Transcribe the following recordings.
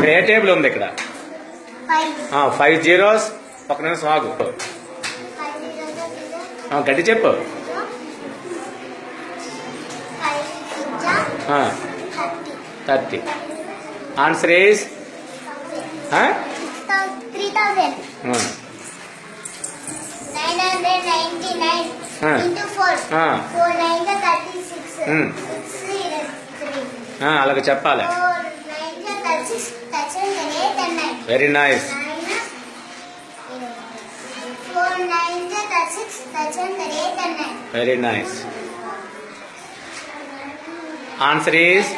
ఇక్కడ ఏ టేబుల్ ఉంది ఇక్కడ? ఫైవ్. జీరోస్. ఒక నిమిషం ఆగు. గట్టి చెప్పు. థర్టీ. ఆన్సర్ ఈస్ అలాగే చెప్పాలి. Very nice very nice answer is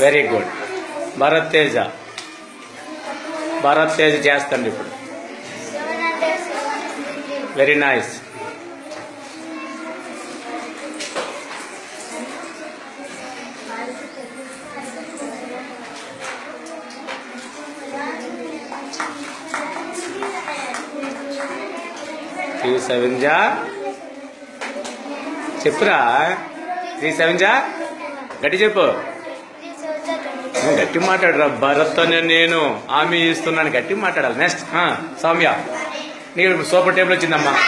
very good Bharat Teja Bharat Teja చేస్తాండి ఇప్పుడు. వెరీ నైస్ త్రీ సెవెన్ జా. చెప్పురా. త్రీ సెవెన్ జా. గట్టి చెప్పు. గట్టి మాట్లాడరా. భరత్తో నేను హామీ ఇస్తున్నాను. గట్టి మాట్లాడాలి. నెక్స్ట్ సౌమ్య. నీకు సూపర్ టేబుల్ వచ్చిందమ్మా.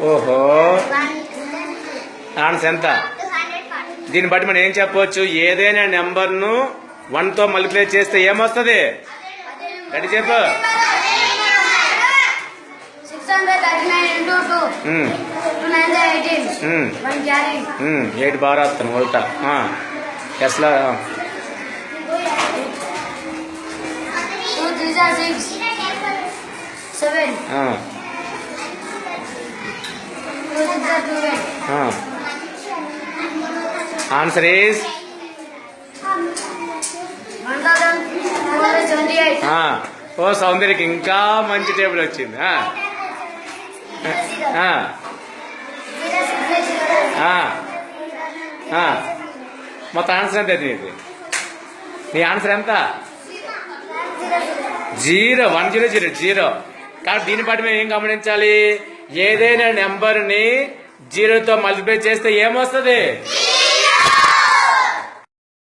ఓహో. వన్ ఆన్సర్ ఎంత? దీన్ని బట్టి మనం ఏం చెప్పవచ్చు ఏదైనా నెంబర్ను వన్తో మల్టిప్లై చేస్తే ఏమొస్తుంది? గట్టి చెప్పు. ఎయిట్ బాగా రాస్తాను ఉల్టా ఎస్లా? సెవెన్. ఆన్సర్ ఈజ్ ఓ సౌందర్యకి ఇంకా మంచి టేబుల్ వచ్చింది. మొత్తం ఆన్సర్ ఎంత నీది? నీ ఆన్సర్ ఎంత? Zero one zero zero zero. కాబట్టి దీన్ని బట్టి మేము ఏం గమనించాలి? ఏదైనా నెంబర్ని జీరోతో మల్టిప్లై చేస్తే ఏమొస్తుంది?